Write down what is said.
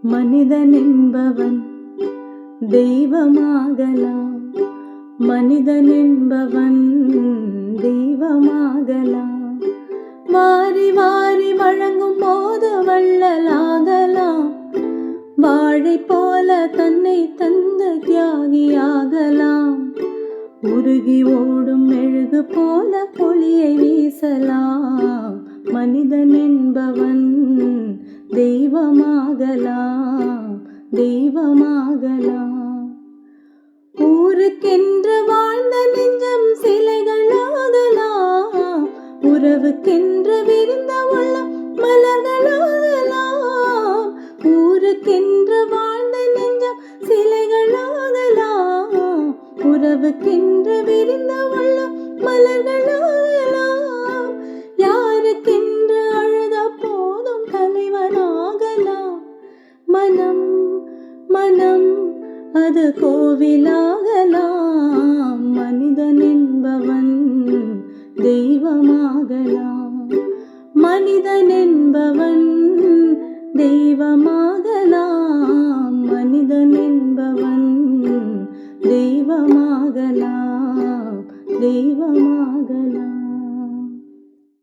மனிதன் என்பவன் தெய்வமாகலாம். மனிதன் என்பவன் தெய்வமாகலாம். மாறி மாறி வழங்கும் போது வள்ளலாகலாம் வாழை போல தன்னை தந்த தியாகியாகலாம். உருகி ஓடும் மெழுகு போல பொழியை வீசலாம். தெய்வமாகலாம் தெய்வமாகலாம். ஊருக்கென்று வாழ்ந்த நெஞ்சம் சிலைகளாகலாம் உறவுக்கென்று விரிந்த உள்ள மலர்களாகலாம். ஊருக்கென்று வாழ்ந்த நெஞ்சம் சிலைகளாகலாம் உறவுக்கென்று விரிந்த உள்ள மலர்கள் மனம் அது கோவிலாகலாம். மனிதன் என்பவன் தெய்வமாகலாம். மனிதன் என்பவன் தெய்வமாகலாம். மனிதன் என்பவன் தெய்வமாகலாம். தெய்வமாகலாம்.